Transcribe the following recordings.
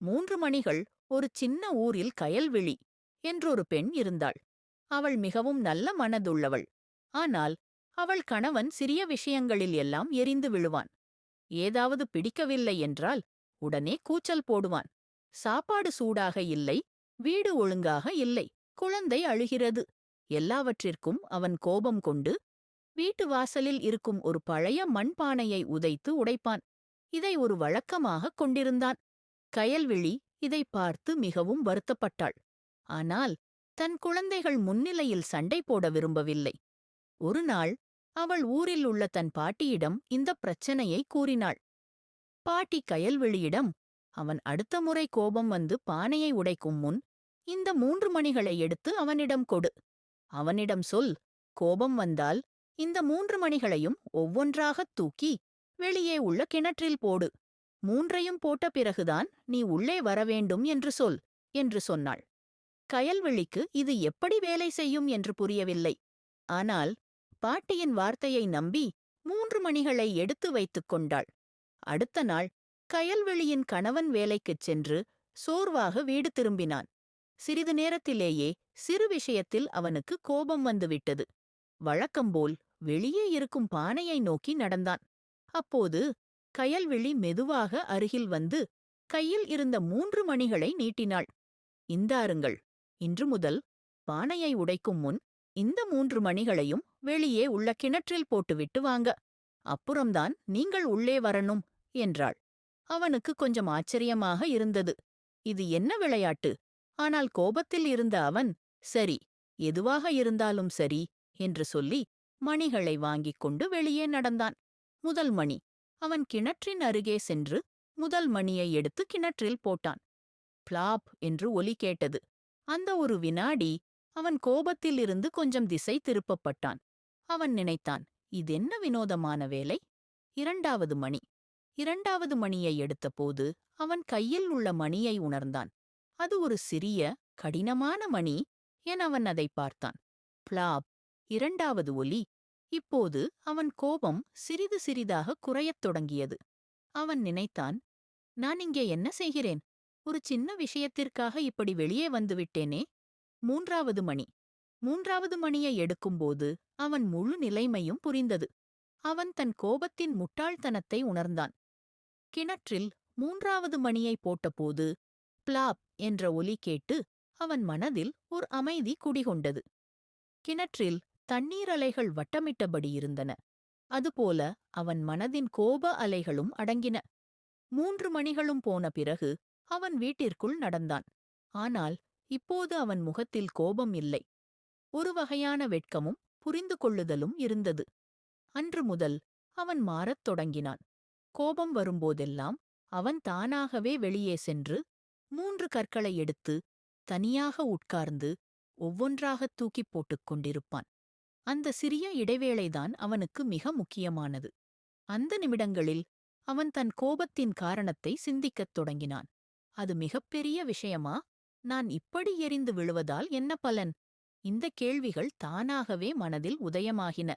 மூன்று மணிகள் ஒரு சின்ன ஊரில் கயல்விழி என்றொரு பெண் இருந்தாள். அவள் மிகவும் நல்ல மனதுள்ளவள். ஆனால் அவள் கணவன் சிறிய விஷயங்களில் எல்லாம் எரிந்து விழுவான். ஏதாவது பிடிக்கவில்லை என்றால் உடனே கூச்சல் போடுவான். சாப்பாடு சூடாக இல்லை வீடு ஒழுங்காக இல்லை குழந்தை அழுகிறது. எல்லாவற்றிற்கும் அவன் கோபம் கொண்டு வீட்டு வாசலில் இருக்கும் ஒரு பழைய மண்பானையை உதைத்து உடைப்பான். இதை ஒரு வழக்கமாகக் கொண்டிருந்தான். கயல்விழி இதை பார்த்து மிகவும் வருத்தப்பட்டாள். ஆனால் தன் குழந்தைகள் முன்னிலையில் சண்டை போட விரும்பவில்லை. ஒரு நாள் அவள் ஊரில் உள்ள தன் பாட்டியிடம் இந்த பிரச்சனையை கூறினாள். பாட்டி கயல்விழியிடம் அவன் அடுத்த முறை கோபம் வந்து பானையை உடைக்கும் முன் இந்த மூன்று மணிகளை எடுத்து அவனிடம் கொடு. அவனிடம் சொல் கோபம் வந்தால் இந்த மூன்று மணிகளையும் ஒவ்வொன்றாகத் தூக்கி வெளியே உள்ள கிணற்றில் போடு. மூன்றையும் போட்ட பிறகுதான் நீ உள்ளே வரவேண்டும் என்று சொல் என்று சொன்னாள். கயல்விழிக்கு இது எப்படி வேலை செய்யும் என்று புரியவில்லை. ஆனால் பாட்டியின் வார்த்தையை நம்பி மூன்று மணிகளை எடுத்து வைத்துக் கொண்டாள். அடுத்த நாள் கயல்வெளியின் கணவன் வேலைக்குச் சென்று சோர்வாக வீடு திரும்பினான். சிறிது நேரத்திலேயே சிறு விஷயத்தில் அவனுக்கு கோபம் வந்துவிட்டது. வழக்கம்போல் வெளியே இருக்கும் பானையை நோக்கி நடந்தான். அப்போது கயல்விழி மெதுவாக அருகில் வந்து கையில் இருந்த மூன்று மணிகளை நீட்டினாள். இந்தாருங்கள் இன்று முதல் பானையை உடைக்கும் முன் இந்த மூன்று மணிகளையும் வெளியே உள்ள கிணற்றில் போட்டுவிட்டு வாங்க. அப்புறம்தான் நீங்கள் உள்ளே வரணும் என்றாள். அவனுக்கு கொஞ்சம் ஆச்சரியமாக இருந்தது. இது என்ன விளையாட்டு? ஆனால் கோபத்தில் இருந்த அவன் சரி எதுவாக இருந்தாலும் சரி என்று சொல்லி மணிகளை வாங்கிக் கொண்டு வெளியே நடந்தான். முதல் மணி அவன் கிணற்றின் அருகே சென்று முதல் மணியை எடுத்து கிணற்றில் போட்டான். பிளாப் என்று ஒலி கேட்டது. அந்த ஒரு வினாடி அவன் கோபத்திலிருந்து கொஞ்சம் திசை திருப்பப்பட்டான். அவன் நினைத்தான் இதென்ன வினோதமான வேலை? இரண்டாவது மணி. இரண்டாவது மணியை எடுத்தபோது அவன் கையில் உள்ள மணியை உணர்ந்தான். அது ஒரு சிறிய கடினமான மணி என அவன் அதை பார்த்தான். பிளாப் இரண்டாவது ஒலி இப்போது அவன் கோபம் சிறிது சிறிதாக குறையத் தொடங்கியது. அவன் நினைத்தான் நான் இங்கே என்ன செய்கிறேன்? ஒரு சின்ன விஷயத்திற்காக இப்படி வெளியே வந்துவிட்டேனே மூன்றாவது மணி. மூன்றாவது மணியை எடுக்கும்போது அவன் முழு நிலைமையும் புரிந்தது. அவன் தன் கோபத்தின் முட்டாள்தனத்தை உணர்ந்தான். கிணற்றில் மூன்றாவது மணியை போட்டபோது பிளாப் என்ற ஒலி கேட்டு அவன் மனதில் ஒரு அமைதி குடிகொண்டது. கிணற்றில் தண்ணீர் அலைகள் வட்டமிட்டபடி இருந்தன. அதுபோல அவன் மனதின் கோப அலைகளும் அடங்கின. மூன்று மணிகளும் போன பிறகு அவன் வீட்டிற்குள் நடந்தான். ஆனால் இப்போது அவன் முகத்தில் கோபம் இல்லை. ஒரு வகையான வெட்கமும் புரிந்து கொள்ளுதலும் இருந்தது. அன்று முதல் அவன் மாறத் தொடங்கினான். கோபம் வரும்போதெல்லாம் அவன் தானாகவே வெளியே சென்று மூன்று கற்களை எடுத்து தனியாக உட்கார்ந்து ஒவ்வொன்றாகத் தூக்கிப் போட்டுக் கொண்டிருப்பான். அந்த சிறிய இடைவேளைதான் அவனுக்கு மிக முக்கியமானது. அந்த நிமிடங்களில் அவன் தன் கோபத்தின் காரணத்தை சிந்திக்கத் தொடங்கினான். அது மிகப்பெரிய விஷயமா? நான் இப்படி எரிந்து விழுவதால் என்ன பலன்? இந்த கேள்விகள் தானாகவே மனதில் உதயமாகின.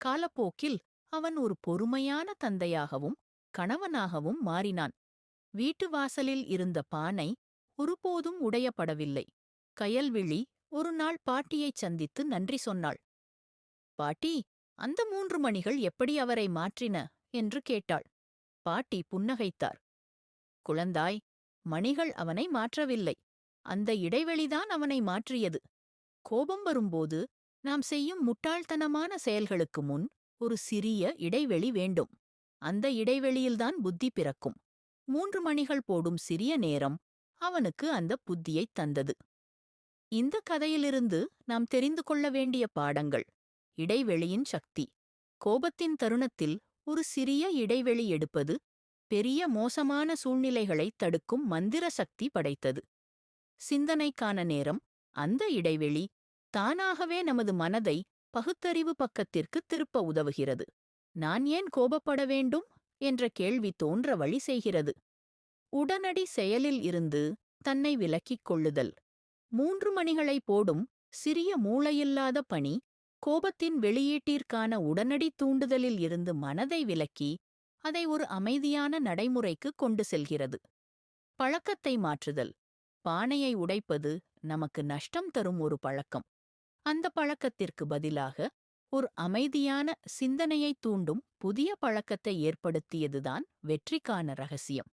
காலப்போக்கில் அவன் ஒரு பொறுமையான தந்தையாகவும் கணவனாகவும் மாறினான். வீட்டு வாசலில் இருந்த பானை ஒருபோதும் உடையப்படவில்லை. கயல்விழி ஒரு நாள் பாட்டியைச் சந்தித்து நன்றி சொன்னாள். பாட்டி அந்த மூன்று மணிகள் எப்படி அவரை மாற்றின? என்று கேட்டாள். பாட்டி புன்னகைத்தார். குழந்தாய் மணிகள் அவனை மாற்றவில்லை. அந்த இடைவெளிதான் அவனை மாற்றியது. கோபம் வரும்போது நாம் செய்யும் முட்டாள்தனமான செயல்களுக்கு முன் ஒரு சிறிய இடைவெளி வேண்டும். அந்த இடைவெளியில்தான் புத்தி பிறக்கும். மூன்று மணிகள் போடும் சிறிய நேரம் அவனுக்கு அந்த புத்தியைத் தந்தது. இந்த கதையிலிருந்து நாம் தெரிந்து கொள்ள வேண்டிய பாடங்கள் இடைவெளியின் சக்தி. கோபத்தின் தருணத்தில் ஒரு சிறிய இடைவெளி எடுப்பது பெரிய மோசமான சூழ்நிலைகளைத் தடுக்கும் மந்திர சக்தி படைத்தது. சிந்தனைக்கான நேரம். அந்த இடைவெளி தானாகவே நமது மனதை பகுத்தறிவு பக்கத்திற்கு திருப்ப உதவுகிறது. நான் ஏன் கோபப்பட வேண்டும்? என்ற கேள்வி தோன்ற வழி செய்கிறது. உடனடி செயலில் இருந்து தன்னை விலக்கிக் கொள்ளுதல். மூன்று மணிகளை போடும் சிறிய மூளையில்லாத பணி கோபத்தின் வெளியீட்டிற்கான உடனடி தூண்டுதலில் இருந்து மனதை விலக்கி அதை ஒரு அமைதியான நடைமுறைக்கு கொண்டு செல்கிறது. பழக்கத்தை மாற்றுதல். பானையை உடைப்பது நமக்கு நஷ்டம் தரும் ஒரு பழக்கம். அந்த பழக்கத்திற்கு பதிலாக ஒரு அமைதியான சிந்தனையை தூண்டும் புதிய பழக்கத்தை ஏற்படுத்தியதுதான் வெற்றிக்கான ரகசியம்.